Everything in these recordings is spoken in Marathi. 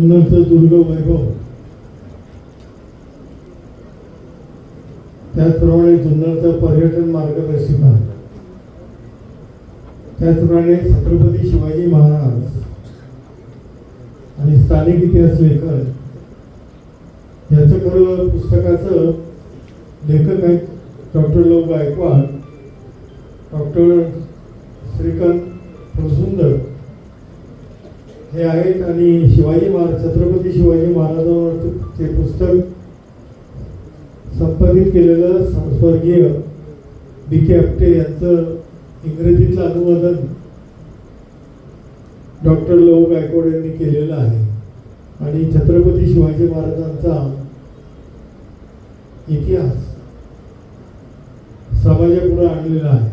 जुन्नरचं दुर्ग वैभव. त्याचप्रमाणे जुन्नरचं पर्यटन मार्गदर्शिका त्याचप्रमाणे छत्रपती शिवाजी महाराज आणि स्थानिक इतिहास लेखक याचं खरं पुस्तकाचं लेखक आहेत डॉक्टर लोक गायकवाड डॉक्टर श्रीकांत फुलसुंदर हे आहेत आणि शिवाजी महाराज छत्रपती शिवाजी महाराजांवर ते पुस्तक संपादित केलेलं स्वर्गीय बी के आपटे यांचं इंग्रजीतलं अनुवादन डॉक्टर लोह गायकवाड यांनी केलेलं आहे. आणि छत्रपती शिवाजी महाराजांचा इतिहास समाजापुढे आणलेला आहे.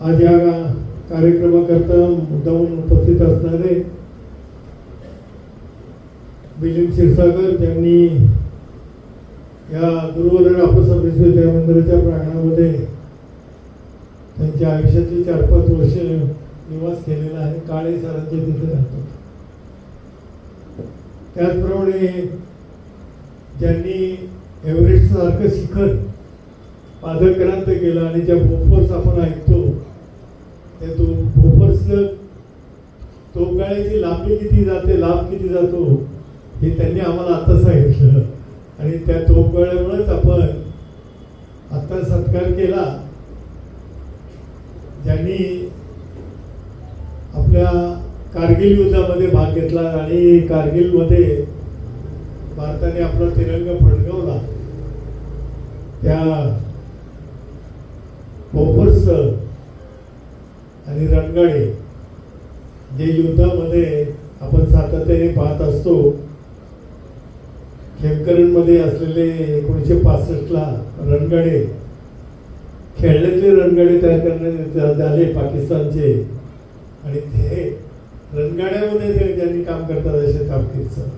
आज या कार्यक्रमाकरता मुद्दाहून उपस्थित असणारे मिलिंद क्षीरसागर ज्यांनी या गुरुवरण आपसम विद्यामंदिराच्या प्रांगणामध्ये त्यांच्या आयुष्यातली चार पाच वर्ष निवास केलेला आहे. काळे सरांचे तिथे राहतात त्याचप्रमाणे ज्यांनी एव्हरेस्ट सारखं शिखर पादक्रांत केलं आणि ज्या बोफर्स आपण ऐकतो त्या तो बोफर्स तोफगाळ्याची लांबी किती जाते लांब किती जातो हे त्यांनी आम्हाला आता सांगितलं. आणि त्या तोफगोळ्यामुळेच आपण आता सत्कार केला. ज्यांनी आपल्या कारगिल युद्धामध्ये भाग घेतला आणि कारगिलमध्ये भारताने आपला तिरंगा फडकवला त्या बोफर्सचं आणि रणगाडे जे युद्धामध्ये आपण सातत्याने पाहत असतो खेमकरणमध्ये असलेले एकोणीसशे पासष्टला रणगाडे खेळण्यातले रणगाडे तयार करण्यात झाले पाकिस्तानचे. आणि ते रणगाड्यामध्ये ते ज्यांनी काम करतात असे तापकीचं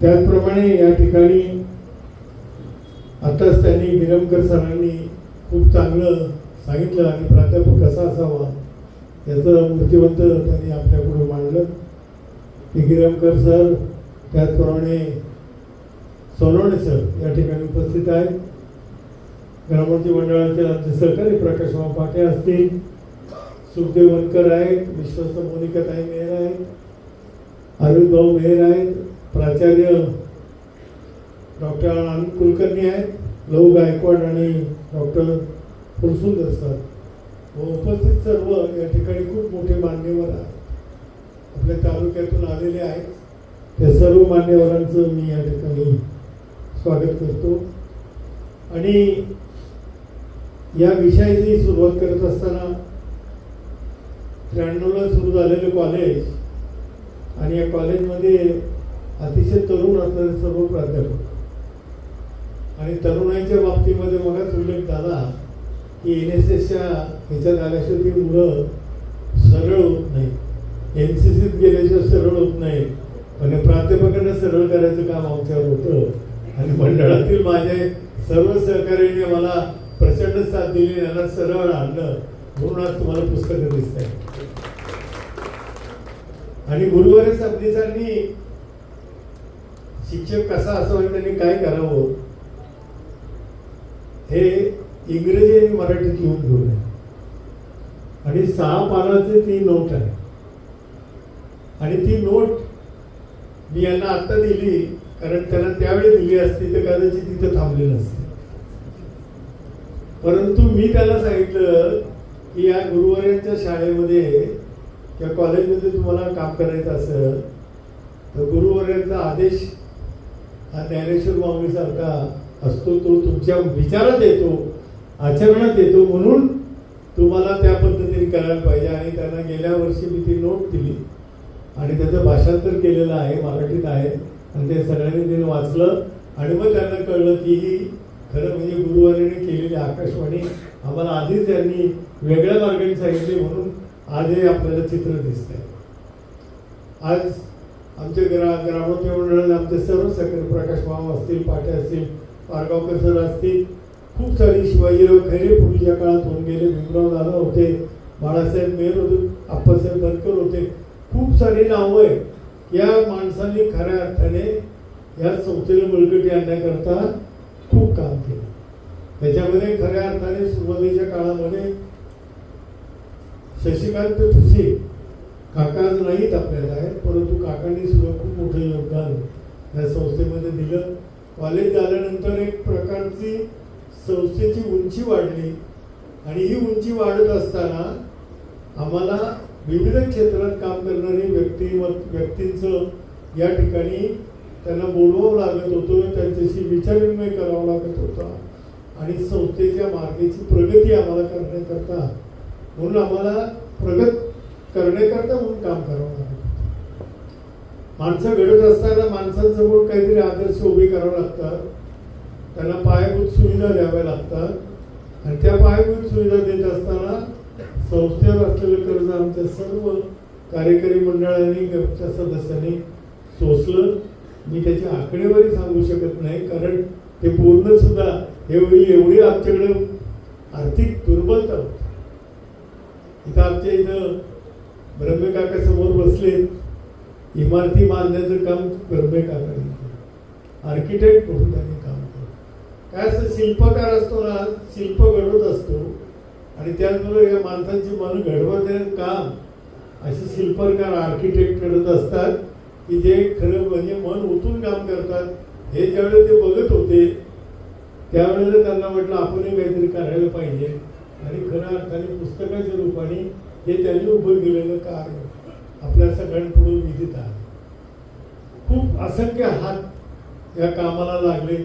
त्याचप्रमाणे या ठिकाणी आताच त्यांनी गिरमकर सरांनी खूप चांगलं सांगितलं आणि प्राध्यापक कसा असावा याचं मूर्तिवंत त्यांनी आपल्यापुढे मांडलं. की गिरमकर सर त्याचप्रमाणे सोनवणे सर या ठिकाणी उपस्थित आहेत. ग्रामोद्योग मंडळाचे राज्य सहकारी प्रकाशराव पाटे असतील. सुखदेव वनकर आहेत विश्वस्त मोनिकाताई मेहर आहेत. अरुण भाऊ मेहर आहेत. प्राचार्य डॉक्टर आनंद कुलकर्णी आहेत. लहू गायकवाड आणि डॉक्टर फुलसुंदर असतात. व उपस्थित सर्व या ठिकाणी खूप मोठे मान्यवर आहेत. आपल्या तालुक्यातून आलेले आहेत. त्या सर्व मान्यवरांचं मी या ठिकाणी स्वागत करतो. आणि या विषयाची सुरुवात करत असताना त्र्याण्णवला सुरू झालेलं कॉलेज आणि या कॉलेजमध्ये अतिशय तरुण असणारे सर्व प्राध्यापक. आणि तरुणाईच्या बाबतीमध्ये मगाच उल्लेख झाला की एन एस एसच्या ह्याच्यात आल्याशिवाय ती मुलं सरळ होत नाही एन सी सीत गेल्याशिवाय सरळ होत नाही म्हणजे प्राध्यापकांना सरळ करायचं काम आमच्यावर होतं. आणि मंडळातील माझे सर्व सहकार्याने मला प्रचंड साथ दिली यांना सरळ आणलं. म्हणून आज तुम्हाला पुस्तकं दिसत आहे आणि गुरुवारी सबनीसांनी शिक्षक कसा असावा त्यांनी काय करावं? हे इंग्रजी आणि मराठीत लिहून घेऊन आहे आणि सहा पानाची ती नोट आहे. आणि ती नोट मी यांना आत्ता दिली कारण त्यांना त्यावेळी दिली असती तर कदाचित तिथं थांबले नसते परंतु मी त्याला सांगितलं की या गुरुवाऱ्यांच्या शाळेमध्ये किंवा कॉलेजमध्ये तुम्हाला काम करायचं असेल तर गुरुवाऱ्यांचा आदेश हा ज्ञानेश्वर स्वामीसारखा असतो तो तुमच्या विचारात येतो. आचरणात येतो म्हणून तुम्हाला त्या पद्धतीने करायला पाहिजे. आणि त्यांना गेल्या वर्षी मी ती नोट दिली. आणि त्याचं भाषांतर केलेलं आहे मराठीत आहे. आणि ते सगळ्यांनी तिने वाचलं. आणि मग त्यांना कळलं की ही खरं म्हणजे गुरुवारीने केलेली आकाशवाणी आम्हाला आधीच त्यांनी वेगळ्या मार्गाने सांगितली म्हणून आजही आपल्याला चित्र दिसत आहे आज आमचे ग्रा ग्रामोद्योग मंडळाने आमचे सर्व सहकारी प्रकाश मामा असतील पाटे असतील पारगावकर सर असतील खूप सारी शिवाजीराव खैरे पूर्वीच्या काळात होऊन गेले भीमराव दादा होते बाळासाहेब मेहर होते आप्पासाहेब बनकर होते. खूप सारी नावं आहेत. या माणसांनी खऱ्या अर्थाने या संस्थेला बळकटी आणण्याकरता खूप काम केलं. त्याच्यामध्ये खऱ्या अर्थाने सुरुवातीच्या काळामध्ये शशिकांत ठुसे काका नाहीत आपल्याला आहेत परंतु काकांनी सुद्धा खूप मोठं योगदान या संस्थेमध्ये दिलं. कॉलेज झाल्यानंतर एक प्रकारची संस्थेची उंची वाढली आणि ही उंची वाढत असताना आम्हाला विविध क्षेत्रात काम करणारी व्यक्ती व्यक्तींचं या ठिकाणी त्यांना बोलवावं लागत होतं त्यांच्याशी विचारविनिमय करावा लागत होता. आणि संस्थेच्या मार्गेची प्रगती आम्हाला करण्याकरता म्हणून आम्हाला प्रगत करण्याकरता म्हणून काम करावं लागत माणसं घडत असताना माणसांसमोर काहीतरी आदर्श उभे करावे लागतात. त्यांना पायाभूत सुविधा द्याव्या लागतात. आणि त्या पायाभूत सुविधा देत असताना संस्थेवर असलेलं कर्ज आमच्या सर्व कार्यकारी मंडळांनी गटच्या सदस्यांनी सोसलं. मी त्याची आकडेवारी सांगू शकत नाही कारण ते पूर्ण सुद्धा एवढी एवढी आमच्याकडे आर्थिक दुर्बलता होती. इथं आमच्या इथं ब्रह्मे काका समोर बसले. इमारती बांधण्याचं काम ब्रह्मे काकांनी आर्किटेक्ट होऊन काय असं शिल्पकार असतो ना शिल्प घडवत असतो. आणि त्याचबरोबर या माणसांची मन घडवत काम. असे शिल्पकार आर्किटेक्ट करत असतात की जे खरं म्हणजे मन ओतून काम करतात. हे ज्यावेळेला ते बघत होते त्यावेळेला त्यांना म्हटलं आपणही काहीतरी करायला पाहिजे. आणि खऱ्या अर्थाने पुस्तकाच्या रूपाने हे त्यांनी उभं केलेलं कार्य आपल्या सगळ्यांपुढे विदित आहे. खूप असंख्य हात या कामाला लागले.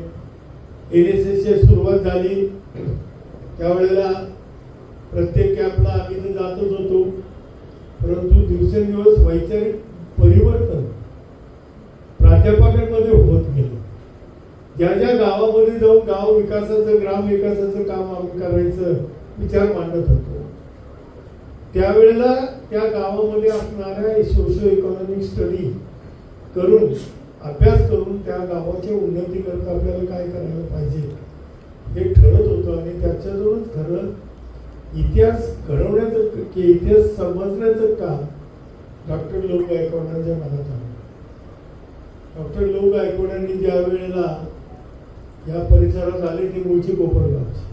एन एस एसची सुरुवात झाली. त्यावेळेला प्रत्येक कॅम्पला आम्ही तर जातच होतो. परंतु दिवसेंदिवस वैचारिक परिवर्तन प्राध्यापकांमध्ये होत गेलं. ज्या ज्या गावामध्ये जाऊन गाव विकासाचं ग्राम विकासाचं काम आम्ही करायचं विचार मांडत होतो. त्यावेळेला त्या गावामध्ये असणाऱ्या सोशो इकॉनॉमिक स्टडी करून अभ्यास करून त्या गावाच्या उन्नतीकरता आपल्याला काय करायला पाहिजे? हे ठरत होतं आणि त्याच्याजवळच खरं इतिहास घडवण्याचं की इतिहास समजण्याचं काम डॉक्टर लोक गायकवाडांच्या मनात आलं. डॉक्टर लोक गायकवाडांनी ज्या वेळेला या परिसरात आले ती मूळची कोपरगावची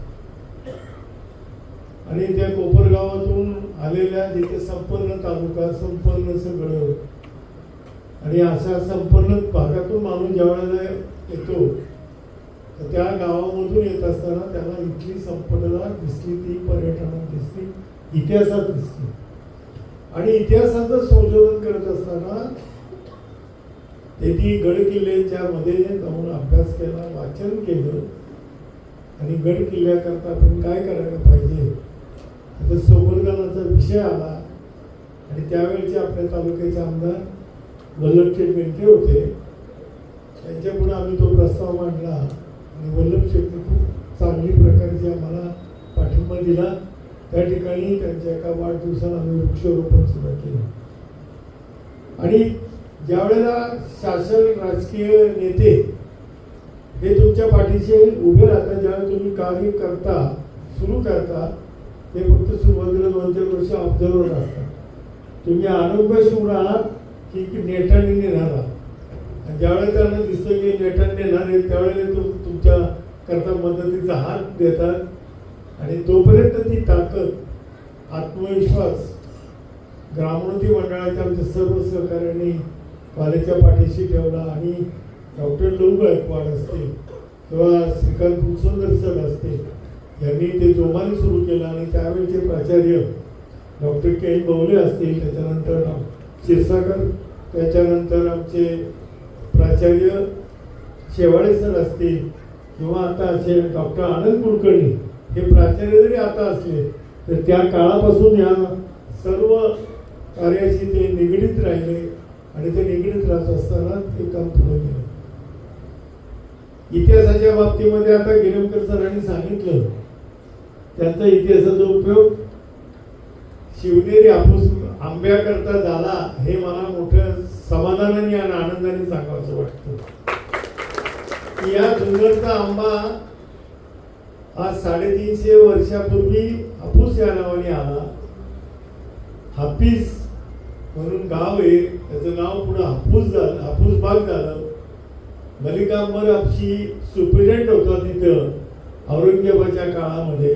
आणि त्या कोपरगावातून आलेल्या जिथे संपन्न तालुका संपन्न सगळं आणि अशा संपन्न भागातून माणूस ज्या वेळेला येतो. तर त्या गावामधून येत असताना त्याला इथली संपन्नता दिसली ती पर्यटनात दिसली इतिहासात दिसली. आणि इतिहासाचं संशोधन करत असताना त्यांनी गड किल्ल्याच्या मध्ये जाऊन अभ्यास केला वाचन केलं. आणि गड किल्ल्याकरता आपण काय करायला पाहिजे? आता संवर्धनाचा विषय आला. आणि त्यावेळेचे आपल्या तालुक्याचे आमदार वल्लभ बेंटे होते. त्यांच्यापुढे आम्ही तो प्रस्ताव मांडला. आणि वल्लभ शेट्टी खूप चांगली प्रकारची आम्हाला पाठिंबा दिला. त्या ठिकाणी त्यांच्या एका वाढदिवसाला आम्ही वृक्षारोपण सुद्धा केलं. आणि ज्या वेळेला शासन राजकीय नेते हे तुमच्या पाठीशी उभे राहतात ज्यावेळेला तुम्ही कार्य करता सुरू करता ते फक्त सुरुवातीला दोन चार वर्ष ऑब्झर्वर असतात. तुम्ही आरोग्याशी राहणार की की नेटाने नेणार. आणि ज्यावेळेला त्यांना दिसतं की नेटाने नेणार आहे त्यावेळेला तो तुमच्या करता मदतीचा हात देतात. आणि तोपर्यंत ती ताकद आत्मविश्वास ग्रामोन्नती मंडळाच्या आमच्या सर्व सहकार्यांनी पालेच्या पाठीशी ठेवला आणि डॉक्टर लहू गायकवाड असते किंवा श्रीकांत फुलसुंदर सर असते यांनी ते जोमाने सुरू केलं आणि त्यावेळेचे प्राचार्य डॉक्टर के एन बवले असतील त्याच्यानंतर डॉक्टर क्षीरसागर त्याच्यानंतर आमचे प्राचार्य शेवाळे सर असतील किंवा आता असे डॉक्टर आनंद कुलकर्णी हे प्राचार्य जरी आता असले तर त्या काळापासून या सर्व कार्याशी ते निगडीत राहिले आणि ते निगडीत राहत असताना ते काम पुढे गेलं. इतिहासाच्या बाबतीमध्ये आता गिरमकर सरांनी सांगितलं त्यांचा इतिहासाचा उपयोग शिवनेरी आपूस आंब्याकरता झाला हे मला मोठं समाधानाने आणि आनंदाने सांगावंसं वाटतं. या जुन्नरचा आंबा हा साडेतीनशे वर्षापूर्वी हापूस या नावाने आला. हापीस म्हणून गाव आहे त्याचं नाव पुढं हापूस झालं हापूस बाग झालं. मलिकांबर आपशी सुप्रिटेंट होता तिथं औरंगजेबाच्या काळामध्ये.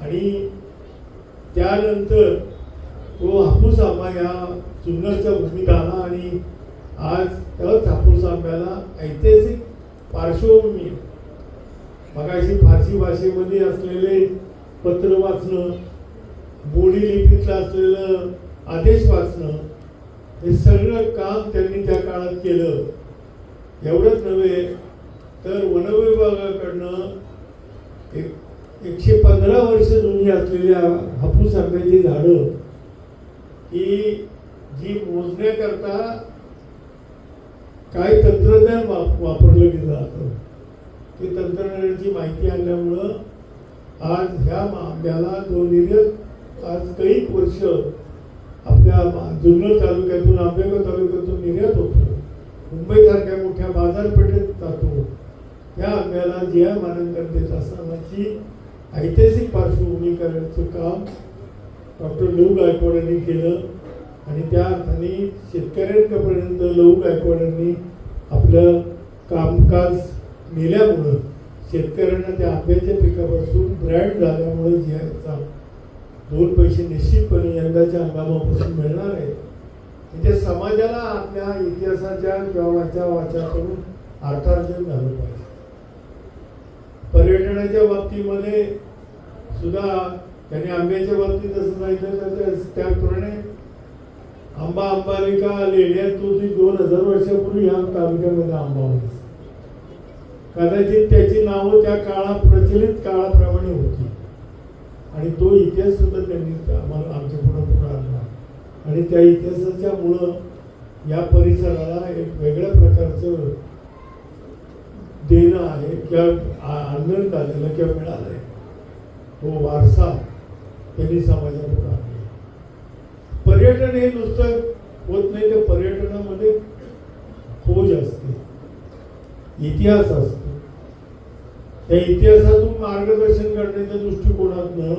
आणि त्यानंतर तो हापूस आंबा या जुन्नरच्या भूमीत आला आणि आज त्याच हापूस आंब्याला ऐतिहासिक पार्श्वभूमी मगाशी फारसी भाषेमध्ये असलेले पत्र वाचणं बोडी लिपीतलं असलेलं आदेश वाचणं हे सगळं काम त्यांनी त्या काळात केलं. एवढंच नव्हे तर वनविभागाकडनं एक एकशे पंधरा वर्ष जुनी असलेल्या हापूस आंब्याची झाडं ही जी मोजण्याकरता काय तंत्रज्ञान वाप वापरलं गेलं जातं. ते तंत्रज्ञानाची माहिती आणल्यामुळं आज ह्या आंब्याला जो निर्यात आज कैक वर्ष आपल्या जुन्नर तालुक्यातून आंबेगाव तालुक्यातून निर्यात होतो. मुंबईसारख्या मोठ्या बाजारपेठेत जातो. त्या आंब्याला जी आय मानांकन देत असतानाची ऐतिहासिक पार्श्वभूमी करण्याचं काम डॉक्टर लहू गायकवाड यांनी केलं. आणि त्या अर्थाने शेतकऱ्यांपर्यंत लहू गायकवाड यांनी आपलं कामकाज नेल्यामुळं शेतकऱ्यांना त्या आंब्याच्या पिकापासून ब्रँड झाल्यामुळं जे आयचा दोन पैसे निश्चितपणे यंदाच्या हंगामापासून मिळणार आहे. म्हणजे समाजाला आपल्या इतिहासाच्या किंवा वाचा वाचा करून अर्थार्जन झालं पाहिजे. पर्यटनाच्या बाबतीमध्ये सुद्धा त्यांनी आंब्याच्या बाबतीत असं सांगितलं तर त्याप्रमाणे आंबा अंबालिका लेण्यात तो ती दोन हजार वर्षापूर्वी ह्या तालुक्यामध्ये आंबा होती. कदाचित त्याची नावं त्या काळात प्रचलित काळाप्रमाणे होती. आणि तो इतिहास सुद्धा त्यांनी आम्हाला आमच्या पुढं पुढं आणला. आणि त्या इतिहासाच्या मुळं या परिसराला एक वेगळ्या प्रकारचं देणं आहे किंवा आनंद आलेला किंवा मिळाला आहे तो वारसा त्यांनी समाजाला पुढं पर्यटन हे नुसतं होत नाही तर पर्यटनामध्ये खोज असते. इतिहास असतो. त्या इतिहासातून मार्गदर्शन करण्याच्या दृष्टिकोनातनं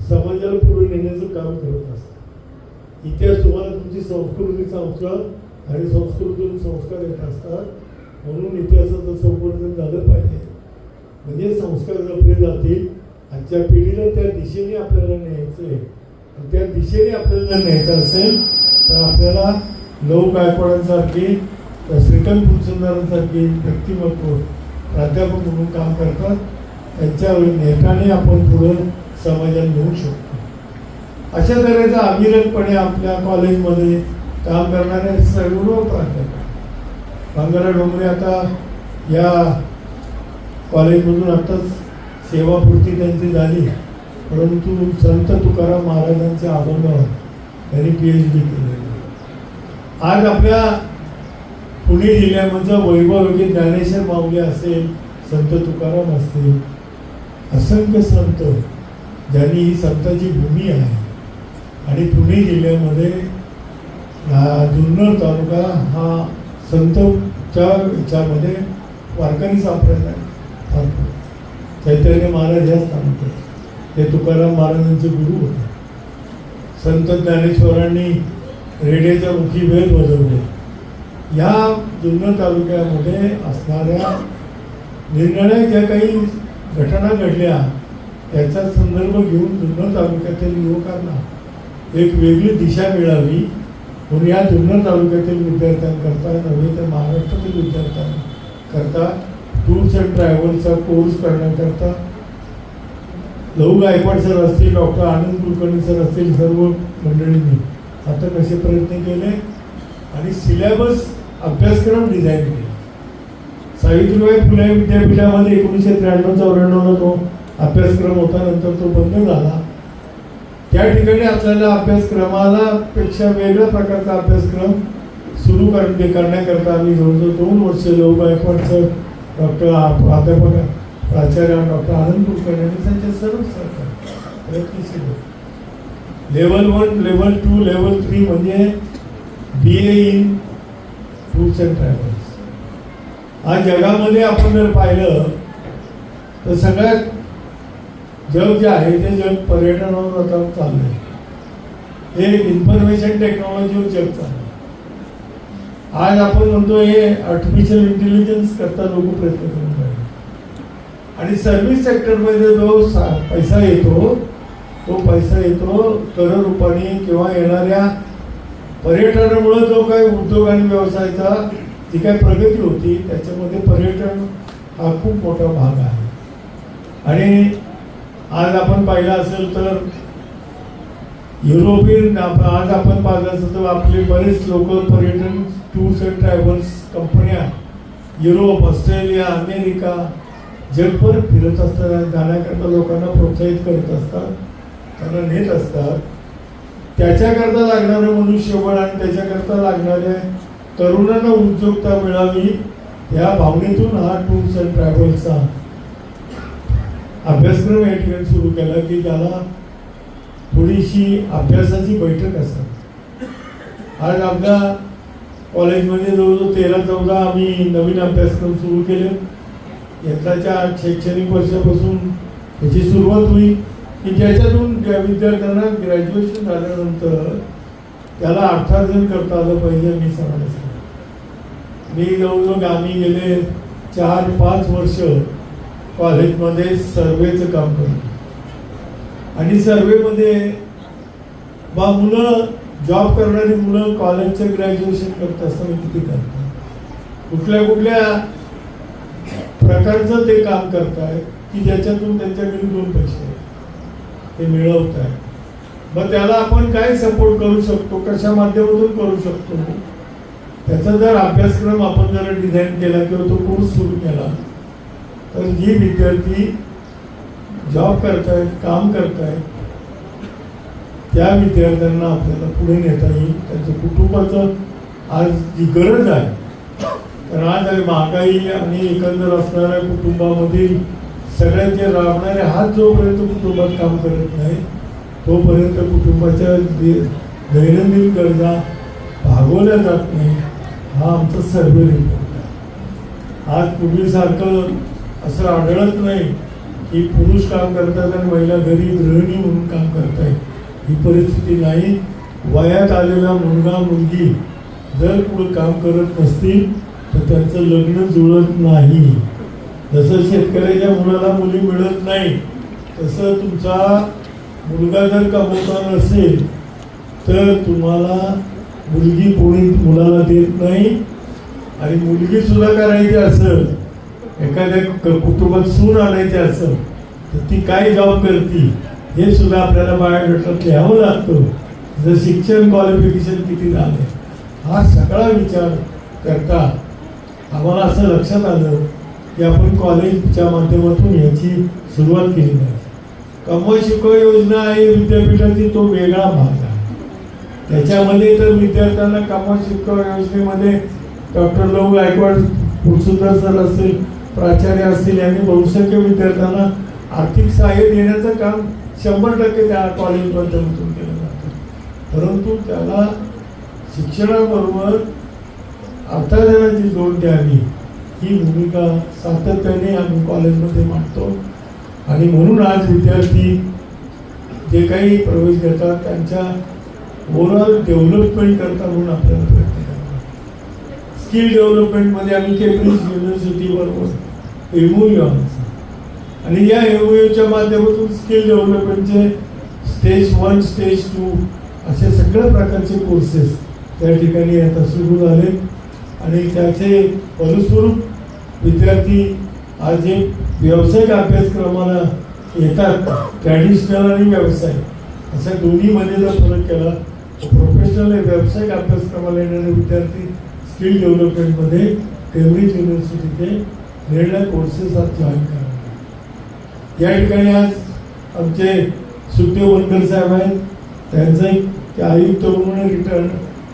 समाजाला पुढे नेण्याचं काम करत असत. इतिहास तुम्हाला तुमची संस्कृती संस्कार आणि संस्कृतीतून संस्कार येत असतात. म्हणून इतिहासाचं संवर्धन झालं पाहिजे. म्हणजे संस्कार जपले जातील आजच्या पिढीला त्या दिशेने आपल्याला न्यायचं आहे त्या दिशेने आपल्याला न्यायचं असेल तर आपल्याला लव गायकवाडांसारखे श्रीकांत फुलचंदारांसारखी व्यक्तिमत्व प्राध्यापक म्हणून काम करतात. त्यांच्या नेटाने आपण पुढं समाजात नेऊ शकतो. अशा तऱ्हेचा अविरतपणे आपल्या कॉलेजमध्ये काम करणारे सर्व प्राध्यापक. मंगला डोंगरे आता या कॉलेजमधून आताच सेवापूर्ती त्यांची झाली. परंतु संत तुकाराम महाराजांचे अभंगावर त्यांनी पी एच डी केलेली आज आपल्या पुणे जिल्ह्यामधलं वैभवगी ज्ञानेश्वर माऊली असेल संत तुकाराम असतील असंख्य संत ज्यांनी ही संतांची भूमी आहे. आणि पुणे जिल्ह्यामध्ये हा जुन्नर तालुका हा संतच्या याच्यामध्ये वारकरी सापडला चैतन्य महाराज या स्थानात ते तुकाराम महाराजांचे गुरु होते. संत ज्ञानेश्वरांनी रेडेच्या मुखी वेळ बजवले. या जुन्नर तालुक्यामध्ये असणाऱ्या निर्णय ज्या काही घटना घडल्या त्याचा संदर्भ घेऊन जुन्नर तालुक्यातील युवकांना एक वेगळी दिशा मिळावी म्हणून या जुन्नर तालुक्यातील विद्यार्थ्यांकरता नव्हे तर महाराष्ट्रातील विद्यार्थ्यांकरता टूर्स अँड ट्रॅव्हल्सचा कोर्स करण्याकरता लहू गायकवाड सर असतील डॉक्टर आनंद कुलकर्णी सर असतील सर्व मंडळींनी आता कसे प्रयत्न केले आणि सिलेबस अभ्यासक्रम डिझाईन केले. सावित्रीबाई फुले विद्यापीठामध्ये एकोणीसशे त्र्याण्णव चौऱ्याण्णवला तो अभ्यासक्रम होता नंतर तो बंद झाला. त्या ठिकाणी आपल्याला अभ्यासक्रमाला पेक्षा वेगळ्या प्रकारचा अभ्यासक्रम सुरू करणे करण्याकरता आम्ही जवळजवळ दोन वर्ष लोक गायकवाड सर डॉक्टर प्राध्यापक प्राचार्य डॉक्टर आनंद कुलकर्णी यांनी त्यांच्या सर्व सरकार प्रयत्नशील level one level two level three म्हणजे B A in tours and travels आज जगामध्ये आपण जर पाहिलं तर सगळ्यात जग जे आहे ते जग पर्यटनावर आता चाललंय. हे इन्फॉर्मेशन टेक्नॉलॉजीवर जग चाललं आज आपण म्हणतो हे आर्टिफिशियल इंटेलिजन्स करता लोक प्रयत्न करून राहिले आणि सर्व्हिस सेक्टरमध्ये जो सा- पैसा येतो तो पैसा येतो कर रूपाने किंवा येणाऱ्या पर्यटनामुळे जो काही उद्योग आणि व्यवसायाचा जी काही प्रगती होती त्याच्यामध्ये पर्यटन हा खूप मोठा भाग आहे. आणि आज आपण पाहिलं असेल तर युरोपियन आज आपण पाहिलं असेल तर आपले बरेच लोक पर्यटन टूर्स अँड ट्रॅव्हल्स कंपन्या युरोप ऑस्ट्रेलिया अमेरिका जगभर फिरत असताना जाण्याकरता लोकांना प्रोत्साहित करत असतात त्यांना नेत असतात त्याच्याकरता लागणारं मनुष्यबळ आणि त्याच्याकरता लागणाऱ्या तरुणांना उद्योगता मिळावी या भावनेतून हा टूर्स अँड ट्रॅव्हल्सचा अभ्यासक्रम या ठिकाणी सुरू केला की त्याला थोडीशी अभ्यासाची बैठक असतात आज आपल्या कॉलेजमध्ये जवळजवळ तेरा चौदा आम्ही नवीन अभ्यासक्रम सुरू केले. यंदाच्या शैक्षणिक वर्षापासून ह्याची सुरुवात होईल. की ज्याच्यातून ज्या विद्यार्थ्यांना ग्रॅज्युएशन झाल्यानंतर त्याला अर्थार्जन करता आलं पाहिजे मी सांगायला सांग मी जवळजवळ आम्ही गेले चार पाच वर्ष कॉलेजमध्ये सर्वेचं काम करतो. आणि सर्वेमध्ये बा मुलं जॉब करणारी मुलं कॉलेजचं ग्रॅज्युएशन करत असताना किती करतात? कुठल्या कुठल्या प्रकारचं ते काम करताय की ज्याच्यातून त्यांच्याकडे दोन पैसे आहेत. ते मिळवत आहे मग त्याला आपण काय सपोर्ट करू शकतो? कशा माध्यमातून करू शकतो? त्याचा जर अभ्यासक्रम आपण जर डिझाईन केला किंवा तो कोर्स सुरू केला तर जी विद्यार्थी जॉब करतायत काम करतायत त्या विद्यार्थ्यांना आपल्याला पुढे नेता येईल. त्यांचं कुटुंबाचं आज जी गरज आहे तर आज आहे महागाई आणि एकंदर असणाऱ्या कुटुंबामधील सगळ्यांचे राबणारे हात जोपर्यंत कुटुंबात काम करत नाही तोपर्यंत कुटुंबाच्या दैनंदिन गरजा भागवल्या जात नाही हा आमचा सर्वे रिपोर्ट आहे. आज पूर्वीसारखं असं आढळत नाही की पुरुष काम करतात आणि महिला घरी गृहिणी म्हणून काम करतायत. ही परिस्थिती नाही. वयात आलेला मुलगा मुलगी जर पुढे काम करत नसतील तर त्यांचं लग्न जुळत नाही. जसं शेतकऱ्याच्या मुलाला मुली मिळत नाही तसं तुमचा मुलगा जर कमवता नसेल तर तुम्हाला मुलगी कोणी मुलाला देत नाही. आणि मुलगी सुद्धा करायची असेल एखाद्या क- कुटुंबात सून आणायची असेल तर ती काय जॉब करते हे सुद्धा आपल्याला बायोडेटात लिहावं लागतं. जर शिक्षण क्वालिफिकेशन किती झालं? हा सगळा विचार करता आम्हाला असं लक्षात आलं की आपण कॉलेजच्या माध्यमातून याची सुरुवात केली पाहिजे. कमवा शिकव योजना आहे विद्यापीठाची तो वेगळा भाग आहे. त्याच्यामध्ये तर विद्यार्थ्यांना कमवा शिकव योजनेमध्ये डॉक्टर लव गायकवाड पुरसुंदर सर असतील प्राचार्य असतील यांनी बहुसंख्य विद्यार्थ्यांना आर्थिक सहाय्य देण्याचं काम शंभर टक्के त्या कॉलेजमाध्यमातून केलं जातं. परंतु त्याला शिक्षणाबरोबर अर्थार्जनाची जोड द्यावी ही भूमिका सातत्याने आम्ही कॉलेजमध्ये मांडतो. आणि म्हणून आज विद्यार्थी जे काही प्रवेश घेतात त्यांच्या ओव्हरऑल डेव्हलपमेंट करता म्हणून आपल्याला प्रयत्न करावा स्किल डेव्हलपमेंटमध्ये आम्ही केम्ब्रिज युनिव्हर्सिटीबरोबर बरोबर आणि या एमओयूच्या माध्यमातून स्किल डेव्हलपमेंटचे स्टेज वन स्टेज टू असे सगळ्या प्रकारचे कोर्सेस त्या ठिकाणी आता सुरू झाले. आणि त्याचे फलस्वरूप विद्यार्थी आज जे व्यावसायिक अभ्यासक्रमाला येतात. ट्रॅडिशनल आणि व्यवसाय अशा दोन्हीमध्ये जर फरक केला. प्रोफेशनल व्यावसायिक अभ्यासक्रमाला येणारे विद्यार्थी स्किल डेव्हलपमेंटमध्ये केम्ब्रिज युनिव्हर्सिटीचे निर्णय कोर्सेस आज जॉईन करा या ठिकाणी आज आमचे सुखदेव वनकर साहेब आहेत. त्यांचं ते आयुक्त म्हणून रिटर्न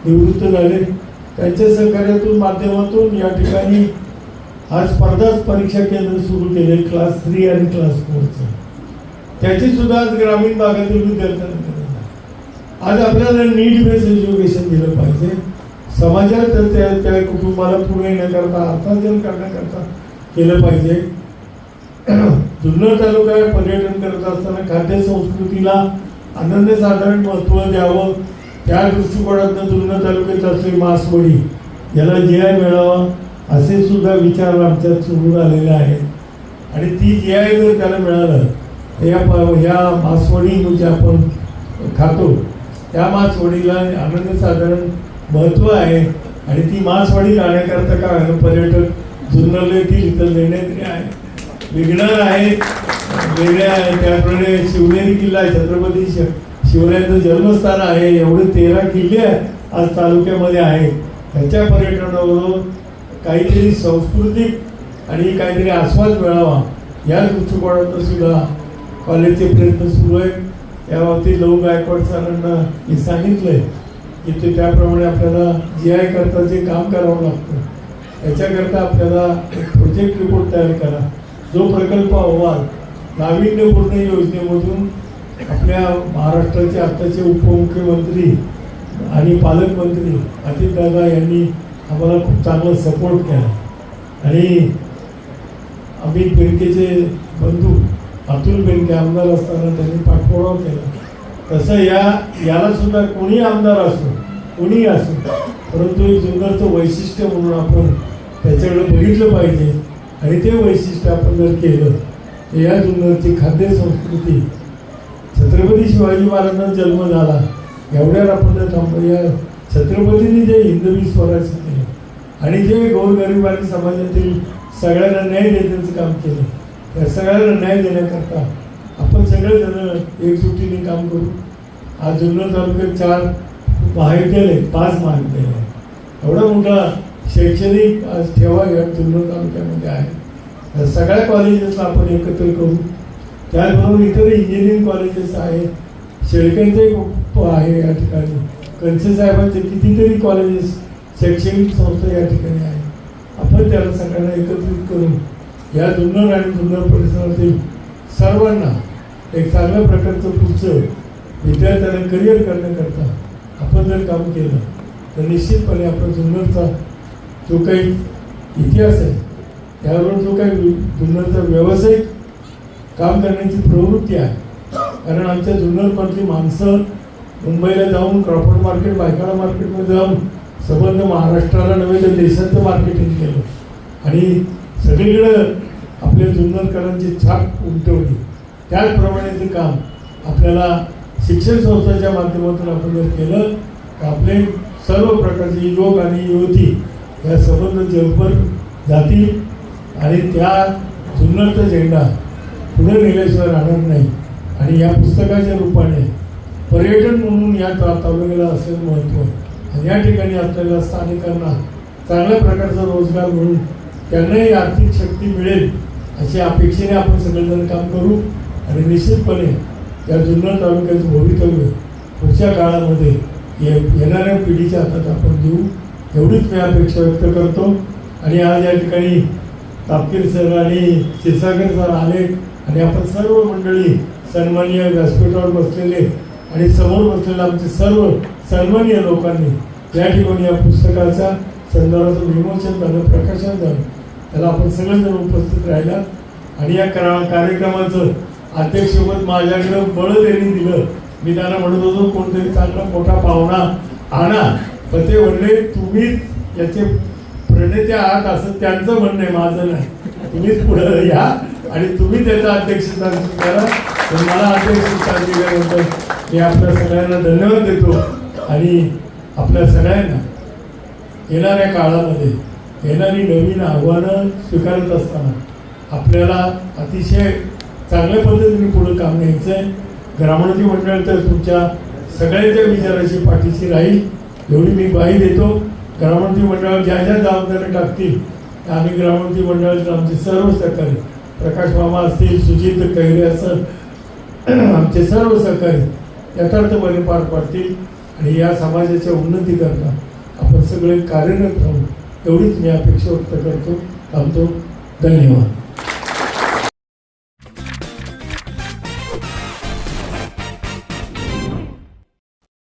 निवृत्त झाले. त्यांच्या सहकार्यातून माध्यमातून या ठिकाणी आज स्पर्धा परीक्षा केंद्र सुरू केले क्लास थ्री आणि क्लास फोरचं त्याची सुद्धा आज ग्रामीण भागातील विद्यार्थ्यांना आज आपल्याला नीट बेस एज्युकेशन दिलं पाहिजे. समाजात त्या त्या कुटुंबाला पुढे येण्याकरता अर्थार्जन करण्याकरता केलं पाहिजे. जुन्नर तालुका पर्यटन करत असताना खाद्य संस्कृतीला अनन्यसाधारण महत्त्व द्यावं त्या दृष्टिकोनातनं जुन्नर तालुक्यात असलेली मासवडी याला जी आय मिळावा असे सुद्धा विचार आमच्यात सुरू आलेले आहेत. आणि ती जी आय जर त्याला मिळालं तर या या मासवडी जे आपण खातो. त्या मासवडीला अनन्यसाधारण महत्त्व आहे आणि ती मासवडी राहण्याकरता काय पर्यटक जुन्नर येतील इथं लेण्याद्री आहे. विघ्नर आहेत वेगळ्या आहेत त्याप्रमाणे शिवनेरी किल्ला आहे. छत्रपती शिव शिवरायांचं जन्मस्थान आहे. एवढे तेरा किल्ले आज तालुक्यामध्ये आहेत. त्याच्या पर्यटनावरून काहीतरी सांस्कृतिक आणि काहीतरी आस्वाद मिळावा या दृष्टिकोनातून सुद्धा कॉलेजचे प्रयत्न सुरू आहेत. याबाबतीत लहू गायकवाड सरांना मी सांगितलंय की ते त्याप्रमाणे आपल्याला जी आय करता जे काम करावं लागतं त्याच्याकरता आपल्याला एक प्रोजेक्ट रिपोर्ट तयार करा. जो प्रकल्प अहवाल नाविन्यपूर्ण योजनेमधून आपल्या महाराष्ट्राचे आत्ताचे उपमुख्यमंत्री आणि पालकमंत्री अजितदादा यांनी आम्हाला खूप चांगला सपोर्ट केला. आणि अमित बेनकेचे बंधू अतुल बेनके आमदार असताना त्यांनी पाठपुरावा केला. तसं या याला सुद्धा कोणी आमदार असो कोणी असो परंतु एक जुन्नरचं वैशिष्ट्य म्हणून आपण त्याच्याकडे बघितलं पाहिजे. आणि ते वैशिष्ट्य आपण जर केलं तर या जुन्नरची खाद्य संस्कृती छत्रपती शिवाजी महाराजांचा जन्म झाला एवढ्यावर आपण जर थांबू या छत्रपतींनी जे हिंदवी स्वराज्य केलं आणि जे गोरगरिबांनी समाजातील सगळ्यांना न्याय देण्याचं काम केलं त्या सगळ्यांना न्याय देण्याकरता आपण सगळेजण एकजुटीने काम करू. आज जुन्नर तालुक्यात चार महाविद्यालय पाच महाविद्यालय एवढा मोठा शैक्षणिक आज ठेवा या जुन्नर तालुक्यामध्ये आहे. सगळ्या कॉलेजेसला आपण एकत्र करू. त्याचबरोबर इतर इंजिनिअरिंग कॉलेजेस आहेत. शेळक्यांचे आहे या ठिकाणी. कंचे साहेबांचे कितीतरी कॉलेजेस शैक्षणिक संस्था या ठिकाणी आहे आपण त्याला सगळ्यांना एकत्रित करून या जुन्नर आणि जुन्नर परिसरातील सर्वांना एक चांगल्या प्रकारचं पुढचं विद्यार्थ्यांना करिअर करण्याकरता आपण जर काम केलं तर निश्चितपणे आपण जुन्नरचा जो काही इतिहास आहे त्यावरून जो काही जुन्नरचा व्यावसायिक काम करण्याची प्रवृत्ती आहे. कारण आमच्या जुन्नरमधली माणसं मुंबईला जाऊन क्रॉफर्ड मार्केट बायकाळा मार्केटमध्ये जाऊन संबंध महाराष्ट्राला नव्हे तर देशाचं मार्केटिंग केलं. आणि सगळीकडं आपल्या जुन्नरकरांची छाप उमटवली. ते काम आपल्याला शिक्षण संस्थेच्या माध्यमातून आपण जर केलं तर आपले सर्व प्रकारचे युवक आणि युवती या संबंध जगभर जातील आणि त्या जुन्नरचा झेंडा पुढे नेल्याशिवाय राहणार नाही. आणि या पुस्तकाच्या रूपाने पर्यटन म्हणून या ता- तालुक्याला असेल महत्त्व आणि या ठिकाणी आपल्याला स्थानिकांना चांगल्या प्रकारचा रोजगार मिळून त्यांनाही आर्थिक शक्ती मिळेल अशी अपेक्षेने आपण सगळेजण काम करू आणि निश्चितपणे या जुन्नर तालुक्याचं भवितव्य पुढच्या काळामध्ये ये येणाऱ्या पिढीच्या हातात आपण देऊ. एवढीच मी अपेक्षा व्यक्त करतो. आणि आज या ठिकाणी तापकीर सर आणि क्षीरसागर सर आले. आणि आपण सर्व मंडळी सन्माननीय व्यासपीठावर बसलेले आणि समोर बसलेले आमचे सर्व सन्माननीय लोकांनी या ठिकाणी या पुस्तकाचा संदर्भाचं विमोचन झालं प्रकाशन झालं. त्याला आपण सगळेजण उपस्थित राहिला. आणि या करा कार्यक्रमाचं अध्यक्षपद माझ्याकडं बळ त्यांनी दिलं. मी त्यांना म्हणत होतो कोणतरी चांगला मोठा पाहुणा आणा. पण ते म्हणले तुम्हीच याचे प्रणेते आहात असं त्यांचं म्हणणं आहे माझं नाही. तुम्हीच पुढं या आणि तुम्ही त्याचा अध्यक्षस्थान करा. तर मला अध्यक्ष केल्यानंतर मी आपल्या सगळ्यांना धन्यवाद देतो. आणि आपल्या सगळ्यांना येणाऱ्या काळामध्ये येणारी नवीन आव्हानं स्वीकारत असताना आपल्याला अतिशय चांगल्या पद्धतीने पुढं काम घ्यायचं आहे ग्रामोन्नती मंडळ तर तुमच्या सगळ्यांच्या विचाराची पाठीशी राहील. एवढी मी ग्वाही देतो. ग्रामोन्नती मंडळावर ज्या ज्या जबाबदाऱ्या टाकतील त्या आम्ही ग्रामोन्नती मंडळाचे आमचे सर्व सहकारी प्रकाश मामा असतील सुजित कैरे असं आमचे सर्व सहकारी यथार्थपणे पार पाडतील आणि या समाजाच्या उन्नतीकरता आपण सगळे कार्यरत राहू एवढीच मी अपेक्षा व्यक्त करतो थांबतो. धन्यवाद.